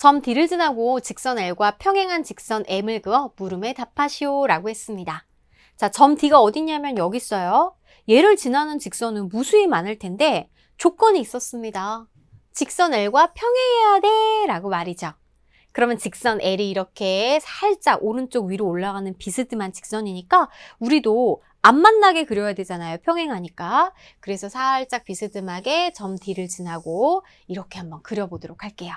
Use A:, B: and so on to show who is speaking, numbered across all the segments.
A: 점 D를 지나고 직선 L과 평행한 직선 M을 그어 물음에 답하시오 라고 했습니다. 자, 점 D가 어디냐면 여기 있어요. 얘를 지나는 직선은 무수히 많을 텐데 조건이 있었습니다. 직선 L과 평행해야 돼 라고 말이죠. 그러면 직선 L이 이렇게 살짝 오른쪽 위로 올라가는 비스듬한 직선이니까 우리도 안 만나게 그려야 되잖아요. 평행하니까. 그래서 살짝 비스듬하게 점 D를 지나고 이렇게 한번 그려보도록 할게요.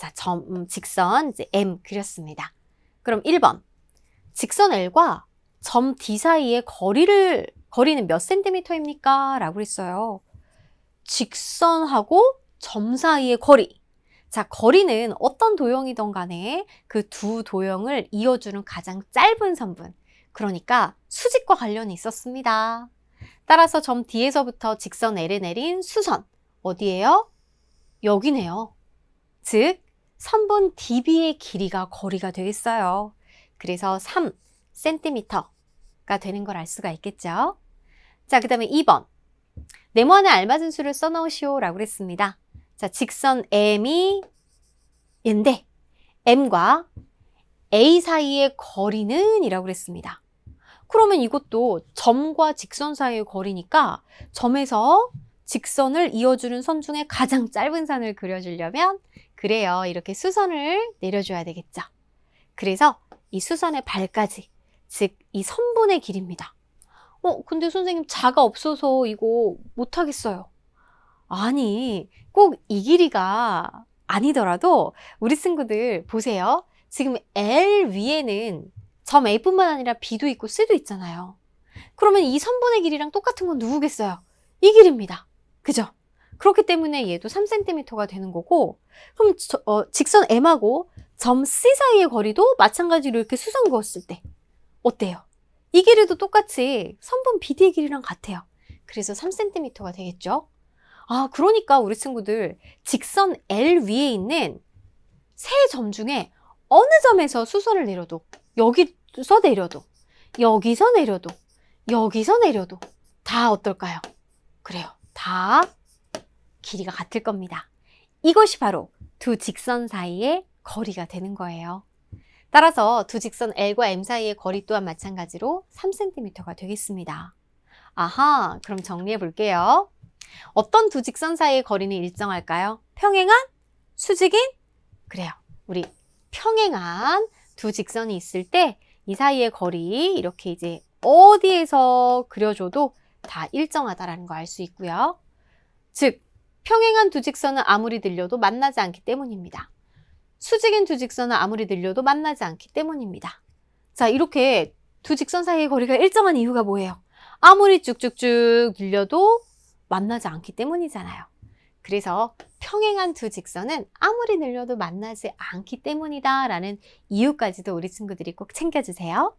A: 자, 점, 음, 직선 이제 M 그렸습니다. 그럼 1번. 직선 L과 점 D 사이의 거리를, 거리는 몇 센티미터입니까? 라고 했어요. 직선하고 점 사이의 거리. 자, 거리는 어떤 도형이든 간에 그 두 도형을 이어주는 가장 짧은 선분. 그러니까 수직과 관련이 있었습니다. 따라서 점 D에서부터 직선 L에 내린 수선. 어디예요? 여기네요. 즉, 선분 DB의 길이가 거리가 되겠어요. 그래서 3cm가 되는 걸 알 수가 있겠죠. 자, 그 다음에 2번. 네모 안에 알맞은 수를 써넣으시오 라고 그랬습니다. 자, 직선 M이 인데 M과 A 사이의 거리는 이라고 그랬습니다. 그러면 이것도 점과 직선 사이의 거리니까 점에서 직선을 이어주는 선 중에 가장 짧은 선을 그려주려면 그래요. 이렇게 수선을 내려줘야 되겠죠. 그래서 이 수선의 발까지, 즉 이 선분의 길입니다. 어, 근데 선생님 자가 없어서 이거 못하겠어요. 아니, 꼭 이 길이가 아니더라도 우리 친구들 보세요. 지금 L 위에는 점 A뿐만 아니라 B도 있고 C도 있잖아요. 그러면 이 선분의 길이랑 똑같은 건 누구겠어요? 이 길입니다. 그죠? 그렇기 때문에 얘도 3cm가 되는 거고 그럼 저, 어, 직선 M하고 점 C 사이의 거리도 마찬가지로 이렇게 수선 그었을 때 어때요? 이 길이도 똑같이 선분 BD의 길이랑 같아요. 그래서 3cm가 되겠죠? 아, 그러니까 우리 친구들 직선 L 위에 있는 세 점 중에 어느 점에서 수선을 내려도 여기서 내려도 여기서 내려도 여기서 내려도 다 어떨까요? 그래요. 다 길이가 같을 겁니다. 이것이 바로 두 직선 사이의 거리가 되는 거예요. 따라서 두 직선 L과 M 사이의 거리 또한 마찬가지로 3cm가 되겠습니다. 아하, 그럼 정리해 볼게요. 어떤 두 직선 사이의 거리는 일정할까요? 평행한? 수직인? 그래요. 우리 평행한 두 직선이 있을 때 이 사이의 거리 이렇게 이제 어디에서 그려줘도 다 일정하다라는 거 알 수 있고요. 즉, 평행한 두 직선은 아무리 들려도 만나지 않기 때문입니다. 수직인 두 직선은 아무리 들려도 만나지 않기 때문입니다. 자, 이렇게 두 직선 사이의 거리가 일정한 이유가 뭐예요? 아무리 쭉쭉쭉 늘려도 만나지 않기 때문이잖아요. 그래서 평행한 두 직선은 아무리 늘려도 만나지 않기 때문이다 라는 이유까지도 우리 친구들이 꼭 챙겨주세요.